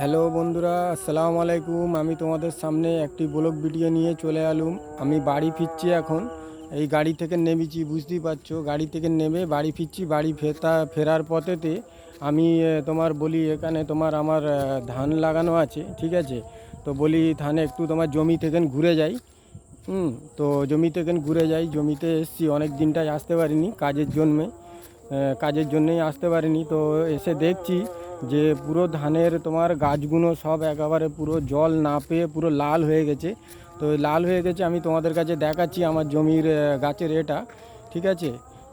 Hello বন্ধুরা, আসসালামু আলাইকুম। আমি তোমাদের সামনে একটি ব্লগ ভিডিও নিয়ে চলে এলুম। আমি বাড়ি ফিরছি এখন। এই গাড়ি থেকে নেমেছি, বুঝতেই পারছ। গাড়ি থেকে নেমে বাড়ি ফিরছি। বাড়ি ফেতা, ফেরার পথেতে আমি তোমার বলি, এখানে তোমার আমার ধান লাগানো আছে, ঠিক আছে? তো বলি, ধানে একটু তোমার জমি থেকে ঘুরে যাই। হুম, তো জমি থেকে ঘুরে যাই। জমিতে এসছি, অনেক দিনটাই আসতে পারিনি, কাজের জন্যে কাজের জন্যেই আসতে পারিনি। তো এসে দেখছি যে পুরো ধানের তোমার গাছগুলো সব একেবারে পুরো জল না পেয়ে পুরো লাল হয়ে গেছে। তো লাল হয়ে গেছে আমি তোমাদের কাছে দেখাচ্ছি আমার জমির গাছের এটা, ঠিক আছে?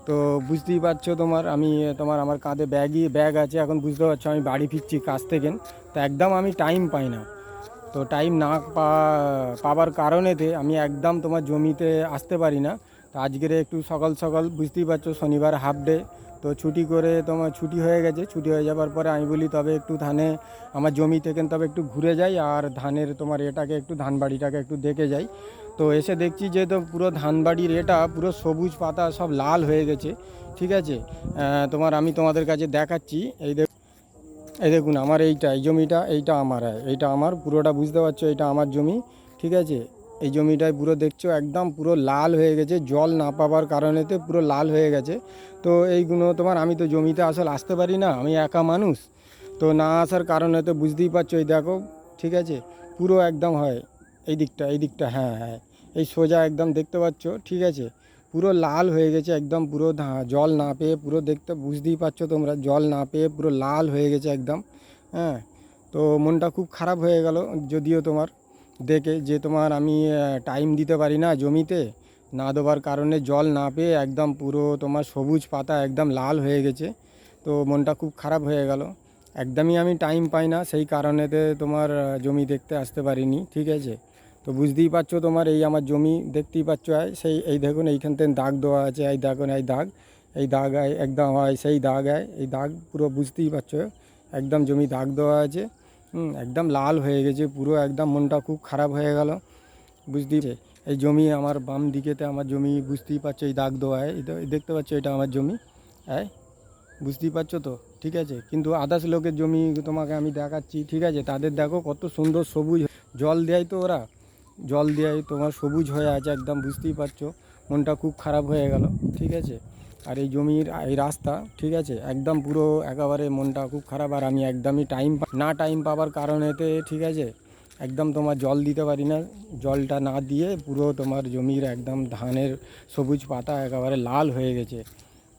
তো বুঝতেই পারছ তোমার, আমি, তোমার আমার কাঁধে ব্যাগই ব্যাগ আছে, এখন বুঝতে পারছ আমি বাড়ি ফিরছি কাজ থেকে। তো একদম আমি টাইম পাই না। তো টাইম না পা, পাবার কারণেতে আমি একদম তোমার জমিতে আসতে পারি না। তো আজকের একটু সকাল সকাল বুঝতেই পারছ শনিবার হাফ ডে তো ছুটি করে তোমার ছুটি হয়ে গেছে, ছুটি হয়ে যাবার পরে আমি বলি, তবে একটু ধানে আমার জমি থেকে তবে একটু ঘুরে যাই আর ধানের তোমার এটাকে একটু, ধান বাড়িটাকে একটু দেখে যাই। তো এসে দেখছি যে তো পুরো ধান বাড়ির এটা পুরো সবুজ পাতা সব লাল হয়ে গেছে, ঠিক আছে? তোমার আমি তোমাদের কাছে দেখাচ্ছি, এই দেখ, এই দেখুন আমার এইটা, এই জমিটা, এইটা আমার এইটা আমার, পুরোটা বুঝতে পারছ এটা আমার জমি, ঠিক আছে? এই জমিটায় পুরো দেখছ একদম পুরো লাল হয়ে গেছে, জল না পাওয়ার কারণেতে পুরো লাল হয়ে গেছে। তো এইগুলো তোমার আমি তো জমিতে আসলে আসতে পারি না, আমি একা মানুষ। তো না আসার কারণে তো বুঝতেই পারছ এই দেখো, ঠিক আছে? পুরো একদম হয়, এই দিকটা এই দিকটা হ্যাঁ হ্যাঁ এই সোজা একদম দেখতে পাচ্ছ, ঠিক আছে? পুরো লাল হয়ে গেছে একদম পুরো জল না পেয়ে পুরো দেখতে, বুঝতেই পারছ তোমরা, জল না পেয়ে পুরো লাল হয়ে গেছে একদম হ্যাঁ? তো মনটা খুব খারাপ হয়ে গেল, যদিও তোমার। দেখে যে তোমার আমি টাইম দিতে পারি না জমিতে, না দেওয়ার কারণে জল না পেয়ে একদম পুরো তোমার সবুজ পাতা একদম লাল হয়ে গেছে। তো মনটা খুব খারাপ হয়ে গেল। একদমই আমি টাইম পাই না, সেই কারণেতে তোমার জমি দেখতে আসতে পারিনি, ঠিক আছে? তো বুঝতেই পারছ তোমার এই আমার জমি দেখতেই পাচ্ছ সেই, এই দেখুন এইখান থেকে দাগ দেওয়া আছে, এই দেখুন এই দাগ এই দাগ একদম হয় সেই দাগ হয় এই দাগ পুরো বুঝতেই পারছ, একদম জমি দাগ দেওয়া আছে। একদম লাল হয়ে গেছে, পুরো একদম মনটা খুব খারাপ হয়ে গেল। বুঝতেই এই জমি আমার বাম দিকেতে আমার জমি, বুঝতেই পারছ এই দাগ দেওয়া দেখতে পাচ্ছ এটা আমার জমি হ্যাঁ বুঝতেই পারছ তো? ঠিক আছে? কিন্তু আদার্স লোকের জমি তোমাকে আমি দেখাচ্ছি, ঠিক আছে? তাদের দেখো কত সুন্দর সবুজ, জল দেয় তো ওরা, জল দেয় তোমার সবুজ হয়ে আছে একদম, বুঝতেই পারছ? মনটা খুব খারাপ হয়ে গেল, ঠিক আছে? আর এই জমির এই রাস্তা, ঠিক আছে? একদম পুরো একেবারে মনটা খুব খারাপ আর আমি একদমই টাইম না টাইম পাওয়ার কারণেতে, ঠিক আছে? একদম তোমার জল দিতে পারি না। জলটা না দিয়ে পুরো তোমার জমির একদম ধানের সবুজ পাতা একেবারে লাল হয়ে গেছে।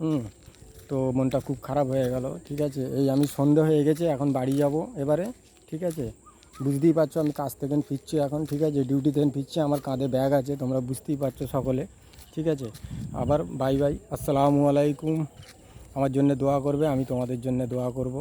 হুম? তো মনটা খুব খারাপ হয়ে গেল, ঠিক আছে? এই আমি সন্ধে হয়ে গেছে, এখন বাড়ি যাব এবারে, ঠিক আছে? বুঝতেই পারছ আমি কাজ থেকে ফিরছি এখন, ঠিক আছে? ডিউটি থেকে ফিরছি, আমার কাঁধে ব্যাগ আছে, তোমরা বুঝতেই পারছ সকলে। ঠিক আছে? আবার বাই বাই আসসালামু আলাইকুম। আমার জন্য দোয়া করবে, আমি তোমাদের জন্য দোয়া করব।